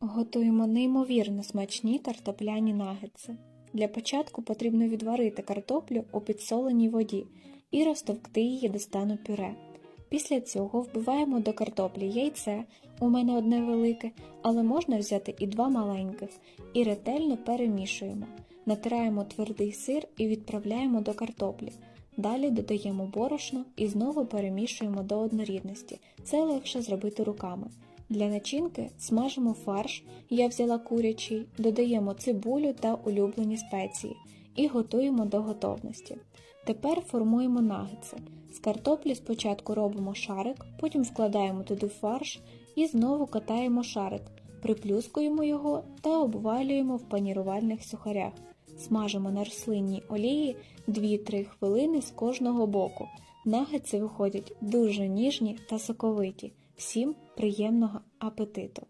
Готуємо неймовірно смачні картопляні нагетси. Для початку потрібно відварити картоплю у підсоленій воді і розтовкти її до стану пюре. Після цього вбиваємо до картоплі яйце, у мене одне велике, але можна взяти і два маленьких, і ретельно перемішуємо. Натираємо твердий сир і відправляємо до картоплі. Далі додаємо борошно і знову перемішуємо до однорідності. Це легше зробити руками. Для начинки смажимо фарш, я взяла курячий, додаємо цибулю та улюблені спеції і готуємо до готовності. Тепер формуємо нагетси. З картоплі спочатку робимо шарик, потім вкладаємо туди фарш і знову катаємо шарик, приплюскуємо його та обвалюємо в панірувальних сухарях. Смажимо на рослинній олії 2-3 хвилини з кожного боку. Нагетси виходять дуже ніжні та соковиті. Всім приємного апетиту!